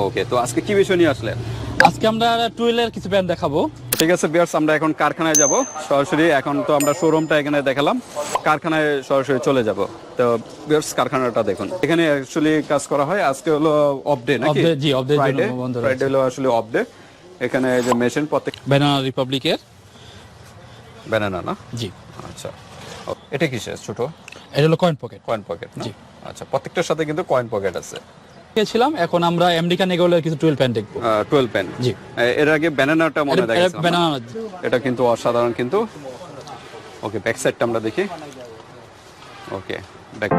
ওকে তো আজকে কি বিষয় নিয়ে আসলেন? আজকে আমরা টুয়েলের কিছু ব্যান্ড দেখাবো। ঠিক আছে বিয়ার্স আমরা এখন কারখানায় যাব। সরাসরি এখন তো আমরা শোরুমটা এখানে দেখালাম। কারখানায় সরাসরি চলে যাব। তো বিয়ার্স কারখানাটা দেখুন। এখানে অ্যাকচুয়ালি কাজ করা হয়। আজকে হলো অফ ডে নাকি? জি, এর জন্য ফ্রাইডে ফ্রাইডে হলো আসলে অফ ডে এখানে এই যে মেশিন প্রত্যেক ব্যানানা রিপাবলিকের ব্যানানা না? জি। আচ্ছা। এটা কিসের? ছোট? এটা হলো কয়েন পকেট কয়েন পকেট জি। আচ্ছা প্রত্যেকটার সাথে কিন্তু কয়েন পকেট আছে। ছিলাম এখন আমরা আমেরিকান এগোলের কিছু টুয়েলভ প্যান্ট দেখব। টুয়েলভ পেন জি। এর আগে ব্যানানাটা মনে ব্যানানা এটা কিন্তু অসাধারণ কিন্তু। ওকে ব্যাক সাইডটা আমরা দেখি। ওকে ব্যাক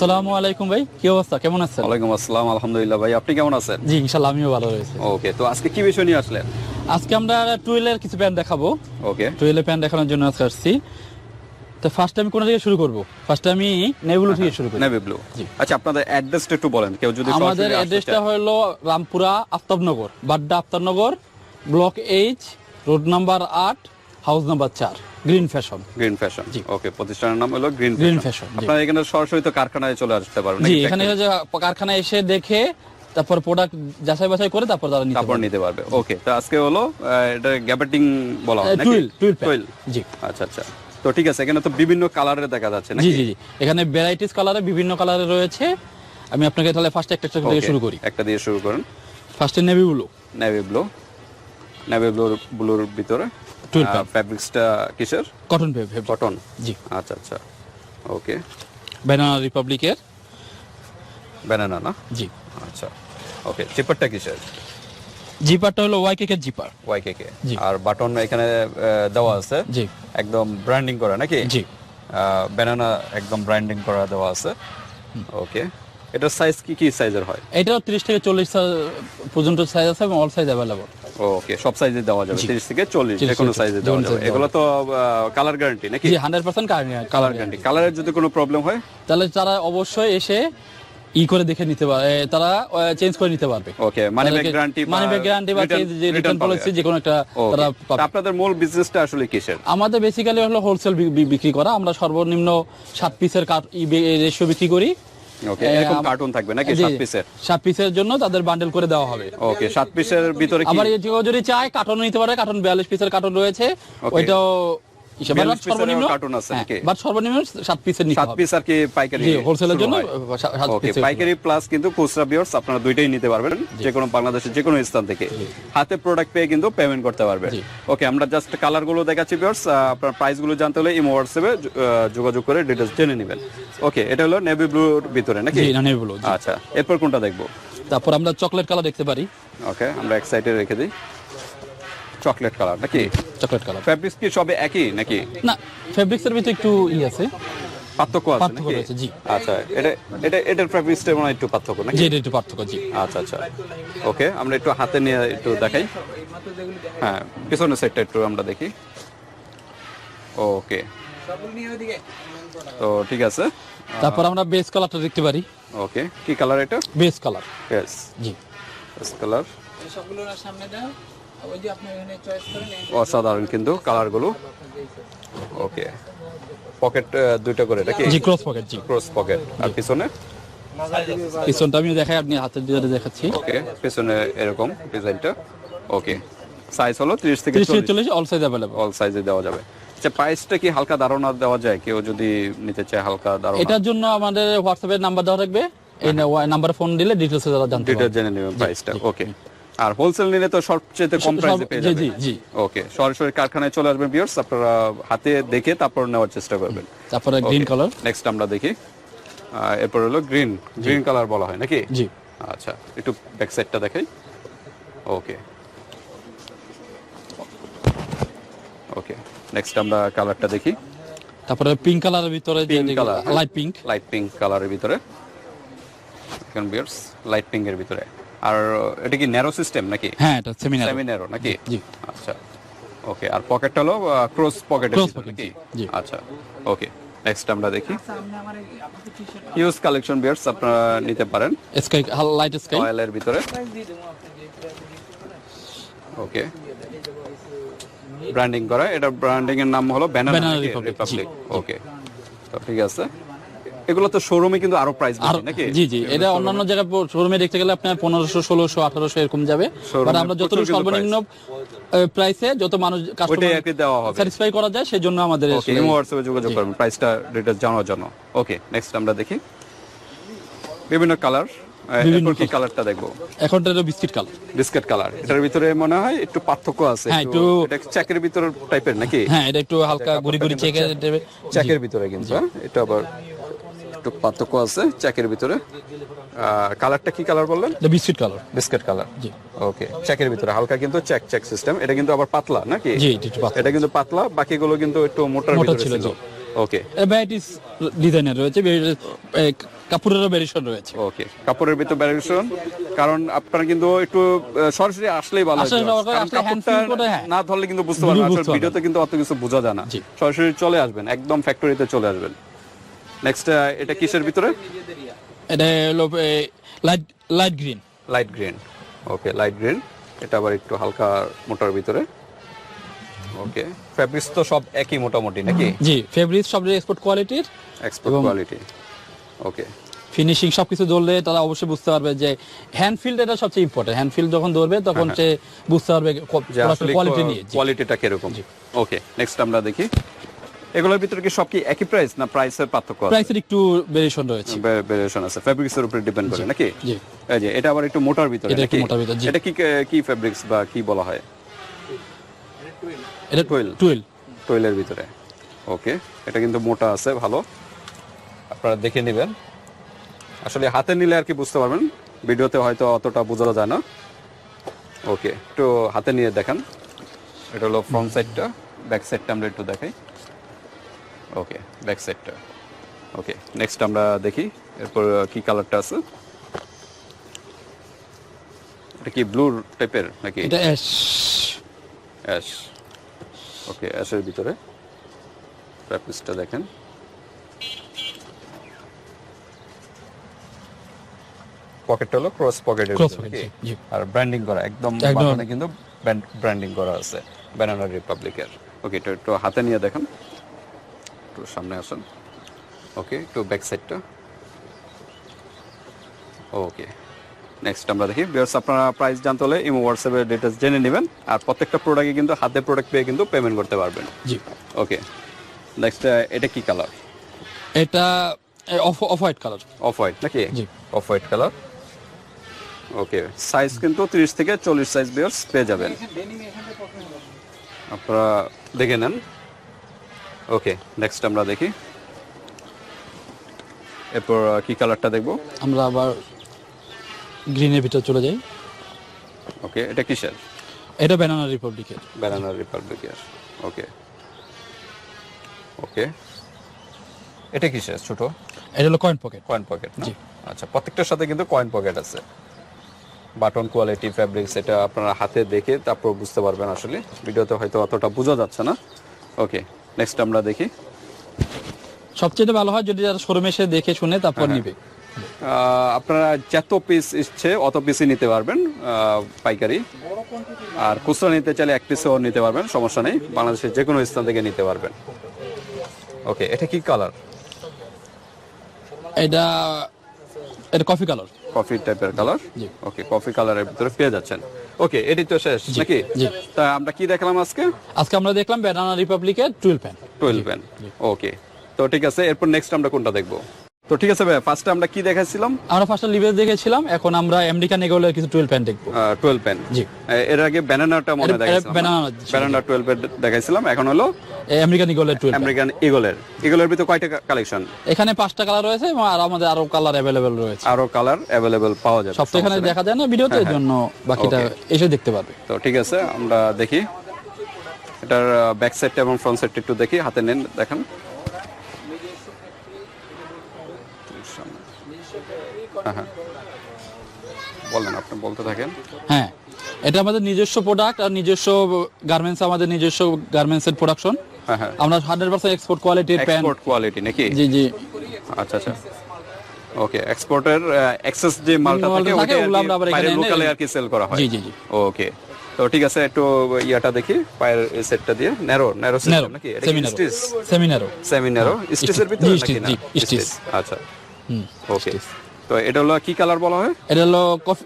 আসসালামু আলাইকুম ভাই কি অবস্থা? কেমন আছেন? ওয়ালাইকুম আসসালাম আলহামদুলিল্লাহ ভাই আপনি কেমন আছেন? জি ইনশাল্লাহ আমিও ভালো রয়েছে। ওকে তো আজকে কি বিষয় নিয়ে আসলেন? আজকে আমরা টুয়েলের কিছু প্যান্ট দেখাবো। ওকে। টুয়েলের প্যান্ট দেখানোর জন্য আজকে আসছি। তো ফার্স্ট আমি কোন থেকে শুরু করব? ফার্স্ট আমি নেগুলো থেকে শুরু করি। নেভি ব্লু জি। আচ্ছা আপনাদের অ্যাড্রেসটা একটু বলেন কেউ যদি আমাদের অ্যাড্রেসটা হলো Rampura Aftabnagar Badda Aftabnagar block H road number আট হাউস নাম্বার চার গ্রিন ফ্যাশন। গ্রিন ফ্যাশন জি। ওকে প্রতিষ্ঠানের নাম হলো গ্রিন Green ফ্যাশন আপনারা এখানে সরাসরি তো কারখানায় চলে আসতে পারবেন জি এখানে যে কারখানায় এসে দেখে তারপর প্রোডাক্ট যাচাই বাছাই করে তারপর তারা নিতে তারপর পারবে। নিতে পারবে ওকে। তো আজকে হলো এটা গ্যাবার্টিং বলা হয় টুইল টুইল জি। আচ্ছা আচ্ছা। তো ঠিক আছে এখানে তো বিভিন্ন কালারের দেখা যাচ্ছে জি জি জি। এখানে ভ্যারাইটিস কালারে বিভিন্ন কালারে রয়েছে। আমি আপনাকে তাহলে ফার্স্ট একটা একটা Okay, শুরু করি। একটা দিয়ে শুরু করুন। ফার্স্টে navy blue navy blue navy ব্লুর ব্লুর ভিতরে। ফ্যাব্রিক্সটা কিসের? কটন কটন জি। আচ্ছা আচ্ছা। ওকে ব্যানানা রিপাবলিকের ব্যানানা না? জি। আচ্ছা। ওকে জিপারটা কিসের? জিপারটা হলো ওয়াই কেকের জিপার ওয়াইকে কে জি। আর বাটন এখানে দেওয়া আছে। জি। একদম ব্র্যান্ডিং করা নাকি? জি। ব্যানানা একদম ব্র্যান্ডিং করা দেওয়া আছে। ওকে এটার সাইজ কি কি সাইজের হয়? এটাও তিরিশ থেকে চল্লিশ পর্যন্ত সাইজ আছে এবং অল সাইজ অ্যাভেলেবল ওকে সব সাইজে দেওয়া যাবে 30 থেকে 40 যে কোনো সাইজে দেওয়া যাবে। এগুলো তো কালার গ্যারান্টি নাকি? জি হান্ড্রেড পার্সেন্ট কালার গ্যারান্টি কালারের যদি কোনো প্রবলেম হয়? তাহলে তারা অবশ্যই এসে ই করে দেখে নিতে পারে তারা চেঞ্জ করে নিতে পারবে। Okay money back guarantee money back guarantee বা যে রিটার্ন পলিসি যে কোনো একটা তারা পাবে। আপনাদের মূল বিজনেসটা আসলে কিসের? আমাদের বেসিক্যালি হলো হোলসেল বিক্রি করা। আমরা সর্বনিম্ন সাত পিসের কাট রেশিও বিক্রি করি। ওকে এরকম কার্টুন থাকবে নাকি পিসের পিসের জন্য তাদের বান্ডেল করে দেওয়া হবে। ওকে সাত পিসের ভিতরে কি? আবার যদি চায় কার্টন নিতে পারে কার্টন বিয়াল্লিশ পিসের কার্টন রয়েছে। ওইটাও হিসাব 42 বাট পিসেরও সর্বনিম্ন? carton আছে হ্যাঁ, বাট সর্বনিম্ন সাত পিসের নিতে হবে। পিস আর কি পাইকারি হোলসেলের জন্য সা- সাত ওকে পাইকারি প্লাস কিন্তু খুচরা বিয়ার্স আপনারা দুইটাই নিতে পারবেন যে কোনো বাংলাদেশের যে কোনো স্থান থেকে। হাতে প্রোডাক্ট পেয়ে কিন্তু পেমেন্ট করতে পারবেন। ওকে আমরা জাস্ট কালারগুলো দেখাচ্ছি বিয়ার্স আপনার প্রাইসগুলো জানতে হলে ইমো হোয়াটসঅ্যাপে যোগাযোগ করে ডিটেলস জেনে নেবেন। ওকে এটা হলো নেভি ব্লুর ভিতরে নাকি? জি না নেই বলো। আচ্ছা এরপর কোনটা দেখব? তারপর আমরা চকলেট কালার দেখতে পারি। ওকে আমরা এক সাইডে রেখে দিই। চকলেট কালার নাকি? Chocolate colour. ফ্যাব্রিক্স কি সবে একই নাকি? না ফেব্রিক্স এর ভিতরে একটু ই আছে। পার্থক্য আছে পার্থক্য নাকি? জি। আচ্ছা এটা এটা এটার ফ্যাব্রিক্সটা মনে একটু পার্থক্য নাকি? এটা একটু পার্থক্য জি। আচ্ছা আচ্ছা। ওকে আমরা একটু হাতে নিয়ে একটু দেখাই। হ্যাঁ পিছনের সাইডটা একটু আমরা দেখি। ওকে। তো ঠিক আছে। তারপর আমরা বেস কালারটা দেখতে পারি। ওকে কি কালার এটা? বেস কালার ইয়েস জি। ইয়েস কালার সবগুলোর সামনে দাও। ওই যে আপনি এখানে চয়েস করেন অসাধারণ কিন্তু কালারগুলো। ওকে পকেট দুইটা করে নাকি জি ক্রস পকেট জি। ক্রস পকেট আর পিছনে? পিছনটা আমি দেখাই আপনি হাতের দিয়ে দেখাচ্ছি। ওকে পিছনে এরকম ডিজাইনটা। ওকে সাইজ হলো 30 থেকে তিরিশ থেকে 40 চল্লিশ অল সাইজ অ্যাভেলেবল অল সাইজে দেওয়া যাবে। আচ্ছা প্রাইসটা কি হালকা ধারণা দেওয়া যায়? কেউ যদি নিতে চায় হালকা ধারণা। এটার জন্য আমাদের হোয়াটসঅ্যাপের নাম্বার দেওয়া থাকবে। এই নাম্বারে ফোন দিলে ডিটেলস তারা জানতে পারবে। জেনে নেবেন প্রাইসটা ওকে আর হোলসেল নিলে তো সবচেয়ে কম প্রাইসে পেয়ে যাবেন। জি, জি। ওকে সরাসরি কারখানায় চলে আসবেন ভিউয়ার্স আপনারা হাতে দেখে তারপর নেওয়ার চেষ্টা করবেন। তারপরে গ্রিন কালার নেক্সট আমরা দেখি। এরপর হলো গ্রিন গ্রিন কালার বলা হয় নাকি? জি। আচ্ছা একটু ব্যাক সাইডটা দেখাই। ওকে ওকে নেক্সট আমরা কালারটা দেখি। তারপরে পিঙ্ক কালারের ভিতরে। লাইট পিঙ্ক লাইট পিঙ্ক কালারের ভিতরে। এখন বিয়ার্স লাইট পিঙ্কের ভিতরে। আর এটা কি ন্যারো সিস্টেম নাকি? হ্যাঁ এটা সেমিনার সেমি ন্যারো নাকি? জি। আচ্ছা ওকে আর পকেটটা হলো ক্রস পকেটের Cross ভিতরে pocket, কি জি। আচ্ছা ওকে নেক্সট আমরা দেখি। ইউজ কালেকশন বিয়ার্স আপনারা নিতে পারেন। স্কাই লাইট স্কাই অয়েলের ভিতরে। ওকে ব্র্যান্ডিং করা এটা ব্র্যান্ডিং এর নাম হলো Banana রিপাবলিক ওকে তো ঠিক আছে। এগুলো তো শোরুমে কিন্তু আরও প্রাইস বেশি নাকি? জি জি এটা অন্যান্য জায়গায় শোরুমে দেখতে গেলে আপনার পনেরোশো ষোলোশো আঠারোশো এরকম যাবে। বাট আমরা যতটুকু সর্বনিম্ন প্রাইসে যত মানুষ কাস্টমার দেওয়া হবে। স্যাটিসফাই করা যায় সেই জন্য আমাদের হোয়াটসঅ্যাপে যোগাযোগ করবেন প্রাইসটা ডিটেইলস জানার জন্য। ওকে নেক্সট আমরা দেখি। বিভিন্ন কালার বিভিন্ন এরপর কি কালারটা দেখব? এখন এটা বিস্কিট কালার বিস্কিট কালার এটার ভিতরে মনে হয় একটু পার্থক্য আছে হ্যাঁ, একটু এটা চেকের ভিতর টাইপের নাকি? হ্যাঁ এটা একটু হালকা গুড়ি গুড়ি চেকে দেবে। চেকের ভিতরে কিন্তু হ্যাঁ? এটা আবার একটু পার্থক্য আছে চেকের ভিতরে। কালারটা কি কালার বললেন? Biscuit colour. Biscuit colour. জি। ওকে চেকের ভিতরে। হালকা কিন্তু চেক চেক সিস্টেম এটা কিন্তু আবার পাতলা নাকি? জি এটা কিন্তু পাতলা বাকিগুলো কিন্তু একটু মোটার মোটা ভিতরে ছিল। ওকে। ভ্যারাইটিস ডিজাইনের রয়েছে কাপড়েরও ভ্যারিয়েশন রয়েছে। ওকে কাপড়ের ভিতর ভ্যারিয়েশন কারণ আপনারা কিন্তু একটু সরাসরি আসলেই ভালো হয়। না ধরলে কিন্তু বুঝতে পারবেন ভিডিওতে কিন্তু অত কিছু বোঝা যায় না। সরাসরি চলে আসবেন একদম ফ্যাক্টরিতে চলে আসবেন। নেক্সট এটা কিসের ভিতরে? এটা হলো light light green light green okay light green এটা আবার একটু হালকা মোটার ভিতরে। ওকে ফ্যাব্রিক্স তো সব একই মোটামুটি নাকি? জি ফেব্রিক সব এক্সপোর্ট কোয়ালিটির এক্সপোর্ট কোয়ালিটি ওকে ফিনিশিং সবকিছু ধরলে তারা অবশ্যই বুঝতে পারবে যে হ্যান্ড ফিল্ড এটা সবচেয়ে ইম্পর্টেন্ট হ্যান্ড ফিল্ড যখন ধরবে তখন সে বুঝতে পারবে কোয়ালিটি নিয়ে। কোয়ালিটিটা কীরকম। ওকে নেক্সট আমরা দেখি। এগুলোর ভিতরে কি সব কি একই প্রাইস না প্রাইসের পার্থক্য আছে? প্রাইসের একটু ভেরিয়েশন রয়েছে। ভেরিয়েশন আছে। ফ্যাব্রিক্স এর উপরে ডিপেন্ড করে নাকি? জি। এই যে এটা আবার একটু মোটার ভিতরে এটা মোটার ভিতরে, এটা কি কি ফ্যাব্রিক্স বা কি বলা হয়? এটা টয়েলের ভিতরে। ওকে এটা কিন্তু মোটা আছে ভালো। আপনারা দেখে নেবেন। আসলে হাতে নিলে আর কি বুঝতে পারবেন। ভিডিওতে হয়তো অতটা বোঝা যায় না। ওকে একটু হাতে নিয়ে দেখান। এটা হলো ফ্রন্ট সাইডটা ব্যাক সাইডটা আমরা একটু দেখাই। ওকে ব্যাক সাইডটা ওকে নেক্সট আমরা দেখি এরপর কি কালারটা আছে? এটা কি ব্লু টাইপের নাকি? এটা অ্যাশ অ্যাশ ওকে অ্যাশের ভিতরে। প্র্যাকটিসটা দেখেন। পকেটটা হলো ক্রস পকেটের। আর ব্র্যান্ডিং করা একদম। বাটনে কিন্তু ব্র্যান্ডিং করা আছে ব্যানানা রিপাবলিকের ওকে এটা একটু হাতে নিয়ে দেখেন। একটু সামনে আসেন। ওকে একটু ব্যাক সাইডটা ওকে নেক্সট আমরা দেখি। বিয়ার্স আপনারা প্রাইস জানতে হলে ইমো হোয়াটসঅ্যাপে ডিটেলস জেনে নেবেন। আর প্রত্যেকটা প্রোডাক্টে কিন্তু হাতে প্রোডাক্ট পেয়ে কিন্তু পেমেন্ট করতে পারবেন। জি। ওকে নেক্সট এটা কি কালার এটা off off white colour off white নাকি? জি। Off white colour okay size কিন্তু 30 থেকে 40 সাইজ বিয়ার্স পেয়ে যাবেন। আপনারা দেখে নেন। ওকে নেক্সট আমরা দেখি। এরপর কি কালারটা দেখব? আমরা আবার গ্রিনের ভিতর চলে যাই। ওকে এটা কিসের? এটা ব্যানানা রিপাবলিকের ব্যানানা রিপাবলিকের ওকে ওকে এটা কিসের? ছোট? এটা হলো কয়েন পকেট কয়েন পকেট জি। আচ্ছা প্রত্যেকটার সাথে কিন্তু কয়েন পকেট আছে। বাটন কোয়ালিটি ফ্যাব্রিক্স এটা আপনারা হাতে দেখে তারপর বুঝতে পারবেন আসলে। ভিডিওতে হয়তো অতটা বোঝা যাচ্ছে না। ওকে নেক্সট আমরা দেখি। সবচেয়ে ভালো হয় যদি যারা শোরুমে এসে দেখে শুনে তারপর হ্যাঁ, নিবে। আপনারা যত পিস ইচ্ছে অত পিসই নিতে পারবেন পাইকারি। আর খুচরা নিতে চাইলে এক পিসও নিতে পারবেন সমস্যা নেই। বাংলাদেশের যে কোনো স্থান থেকে নিতে পারবেন। ওকে এটা কি কালার এটা এটা কফি কালার কফি টাইপের কালার ওকে কফি কালারের ভিতরে পেয়ে যাচ্ছেন। ওকে এটি তো শেষ নাকি? তা আমরা কি দেখলাম আজকে? আজকে আমরা দেখলাম banana রিপাবলিকের twelve pant twelve pen okay তো ঠিক আছে এরপর নেক্সট আমরা কোনটা দেখব? তো ঠিক আছে ভাই ফার্স্টে আমরা কি দেখাচ্ছিলাম আমরা ফার্স্টে লিভেজ দেখেছিলাম এখন আমরা আমেরিকান এগোলের কিছু টুয়েলভ প্যান দেখব। টুয়েলভ পেন জি। এর আগে ব্যানানাটা মনে দেখাইছিলাম। ছিল। ব্যানানা টুয়েলভ দেখাইছিলাম এখন হলো আমেরিকান এগোলের টুয়েলভ আমেরিকান ইগলের ইগলের ভিতরে কয়টা কালেকশন এখানে পাঁচটা কালার রয়েছে এবং আর আমাদের আরও কালার অ্যাভেলেবেল রয়েছে। আরও কালার অ্যাভেলেবেল পাওয়া যাবে সব তো এখানে দেখা যায় না ভিডিওতে এর জন্য বাকিটা. এসে দেখতে পারবে। তো ঠিক আছে আমরা দেখি। এটার ব্যাক সাইডটা এবং ফ্রন্ট সাইডটা একটু দেখি হাতে নেন দেখেন। হ্যাঁ হ্যাঁ। বলেন আপনি বলতে থাকেন। হ্যাঁ এটা আমাদের নিজস্ব প্রোডাক্ট আর নিজস্ব গার্মেন্টস আমাদের নিজস্ব গার্মেন্টসের প্রোডাকশন হ্যাঁ হ্যাঁ। আমরা হান্ড্রেড পার্সেন্ট এক্সপোর্ট কোয়ালিটির প্যান্ট এক্সপোর্ট কোয়ালিটি নাকি? জি জি। আচ্ছা আচ্ছা। ওকে এক্সপোর্টের এক্সেস যে মালটা থাকে ওটা আমরা আবার এখানে লোকালে আর কি সেল করা হয়। জি, জি, জি। ওকে তো ঠিক আছে একটু ইয়াটা দেখি পায়ের সেটটা দিয়ে। ন্যারো ন্যারো সিস্টেম নাকি? এটা কি সেমিনারো সেমিনারো স্টিচের ভিতরে নাকি না? স্টিচ। স্টিচ আচ্ছা। ওকে তো এটা হলো কি কালার বলা হয়? এটা হলো কফি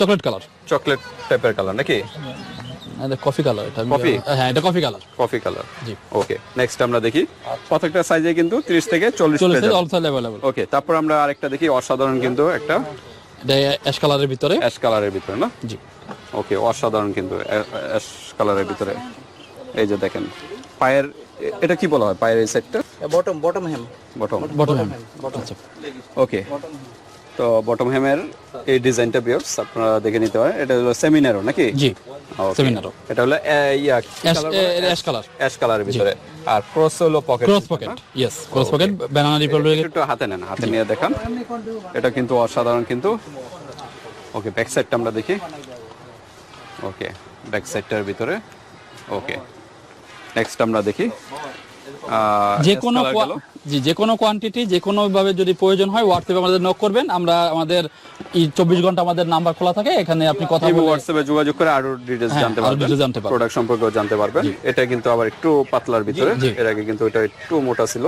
চকলেট কালার চকলেট টাইপের কালার নাকি? এটা কফি কালার এটা Coffee? হ্যাঁ এটা কফি কালার কফি কালার জি। ওকে নেক্সট আমরা দেখি। প্রত্যেকটা সাইজে কিন্তু 30 থেকে 40 চলে পেজ অল সাইজ অ্যাভেলেবল ওকে তারপর আমরা আরেকটা দেখি অসাধারণ কিন্তু একটা। এটা অ্যাশ কালারের ভিতরে। অ্যাশ কালারের ভিতরে না? জি। ওকে অসাধারণ কিন্তু অ্যাশ কালারের ভিতরে। এই যে দেখেন পায়ের এটা কি বলা হয় পায়ের এই সেটটা bottom bottom hem bottom bottom আচ্ছা ওকে তো বটম হেমের এই ডিজাইনটা বিয়ার্স আপনারা দেখে নিতে পারেন। এটা হলো সেমিনারও নাকি? জি Okay. সেমিনারো এটা হলো ইয়া অ্যাশ কালার অ্যাশ কালারের ভিতরে। আর ক্রস হলো pocket cross pocket yes cross pocket banana republic একটু হাতে নেন হাতে নিয়ে দেখান। এটা কিন্তু অসাধারণ কিন্তু। ওকে ব্যাক সাইডটা আমরা দেখি। ওকে ব্যাক সাইডটার ভিতরে। ওকে নেক্সট আমরা দেখি। যে কোনো। জি যে কোনো কোয়ান্টিটি যে কোনো ভাবে যদি প্রয়োজন হয় হোয়াটসঅ্যাপে আমাদের নক করবেন। আমরা আমাদের এই চব্বিশ ঘণ্টা আমাদের নাম্বার খোলা থাকে এখানে আপনি কথা বলে হোয়াটসঅ্যাপে যোগাযোগ করে আরও ডিটেইলস হ্যাঁ, জানতে পারবেন। জানতে পারবেন। প্রোডাক্ট সম্পর্কেও জানতে পারবেন। এটা কিন্তু আবার একটু পাতলার ভিতরে। এর আগে কিন্তু এটা একটু মোটা ছিল।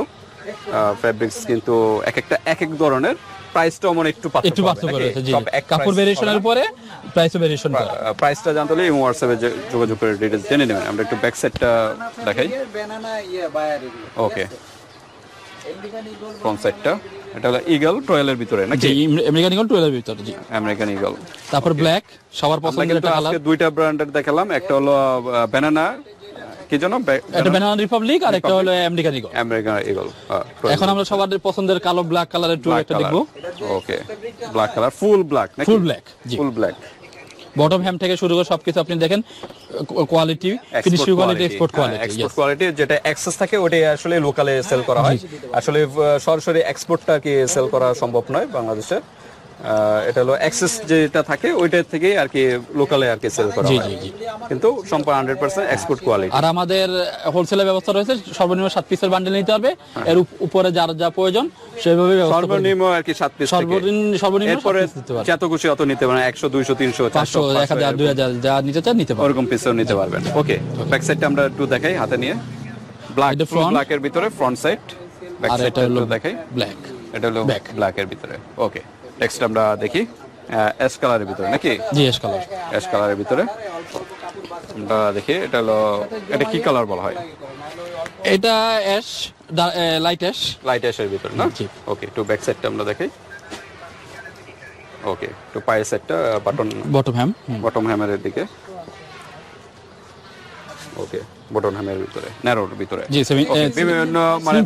ফেব্রিক্স কিন্তু এক একটা এক এক ধরনের। প্রাইসটাও মানে একটু পার্থক্য একটু পার্থক্য রয়েছে জি কাপড় ভেরিয়েশনের? উপরে প্রাইসও ভেরিয়েশন করে। প্রাইসটা জানতে হলে হোয়াটসঅ্যাপে যোগাযোগ করে ডিটেলস জেনে নেবেন। আমরা একটু ব্যাক সাইডটা দেখাই। ওকে ফ্রন্ট সাইডটা এটা হলো ইগল ট্রয়েলের ভিতরে নাকি? জি আমেরিকান ইগল টুয়েলভের ভিতরে জি। আমেরিকান ইগল তারপর ব্ল্যাক সবার পছন্দের একটা কালার দুইটা ব্র্যান্ডের দেখালাম। একটা হলো ব্যানানা কি জানো একটা ব্যানানা রিপাবলিক আর একটা হলো আমেরিকান ইগল আমেরিকান ইগল এখন আমরা সবার পছন্দের কালো ব্ল্যাক কালারের টু একটা দেখব। Okay black colour full black নাকি? ফুল ব্ল্যাক জি। ফুল ব্ল্যাক বটম হ্যাম থেকে শুরু করে সবকিছু আপনি দেখেন quality finishing quality export quality export quality যেটা অ্যাক্সেস থাকে ওটাই আসলে লোকালে সেল করা হয়। আসলে সরাসরি এক্সপোর্টটা কি সেল করা সম্ভব নয় বাংলাদেশে। এটা হলো অ্যাক্সেস যেটা থাকে ওইটার থেকে আর কি লোকালে আর কি সেল করা জি, হয়। জি, জি। কিন্তু সম্পূর্ণ হান্ড্রেড পার্সেন্ট এক্সপোর্ট কোয়ালিটি আর আমাদের হোলসেলের ব্যবস্থা রয়েছে সর্বনিম্ন সাত পিসের বান্ডেল নিতে হবে। এর উপরে যার যা প্রয়োজন সেভাবে ব্যবস্থা সর্বনিম্ন আর কি সাত পিস সর্বনিম্ন সর্বনিম্ন এরপরে যত খুশি অত নিতে পারেন একশো দুইশো তিনশো চারশো এক হাজার দুই হাজার যা নিতে চান নিতে পারবে। ওরকম পিসও নিতে পারবেন। ওকে। ব্যাক সাইডটা আমরা একটু দেখাই হাতে নিয়ে। Black front। ব্ল্যাকের ভিতরে ফ্রন্ট সাইড ব্যাক সাইডটা দেখাই। ব্ল্যাক এটা হলো Back. ব্ল্যাকের ভিতরে। ওকে নেক্সট আমরা দেখি অ্যাশ কালারের ভিতরে নাকি? জি এস কালার অ্যাশ কালারের ভিতরে। আমরা দেখি এটা হলো এটা কি কালার বলা হয়? এটা অ্যাশ লাইট অ্যাশ লাইট অ্যাশের ভিতরে না? জি। ওকে টু ব্যাক সাইডটা আমরা দেখি। ওকে টু পায়ের সাইডটা বাটন বটম হ্যাম বটম হ্যামের দিকে। ওকে বটম ভিতরে ন্যারোর ভিতরে। জি বিভিন্ন মানে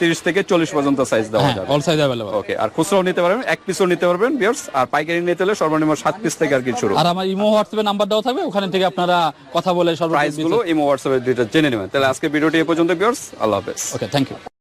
তিরিশ থেকে চল্লিশ পর্যন্ত সাইজ দেওয়া হ্যাঁ যাবে। অল সাইজ अवेलेबल ওকে আর খুচরাও নিতে পারবেন এক পিসও নিতে পারবেন ভিউয়ার্স আর পাইকারি নিতে হলে সর্বনিম্ন সাত পিস থেকে আর কি শুরু। আর আমার ইমো হোয়াটসঅ্যাপে নাম্বার দেওয়া থাকবে ওখানে থেকে আপনারা কথা বলে প্রাইস সর্বোচ্চগুলো ইমো হোয়াটসঅ্যাপে দুইটা জেনে নেবেন। তাহলে আজকে ভিডিওটি এ পর্যন্ত ভিউয়ার্স আল্লাহ হাফেজ। Okay thank you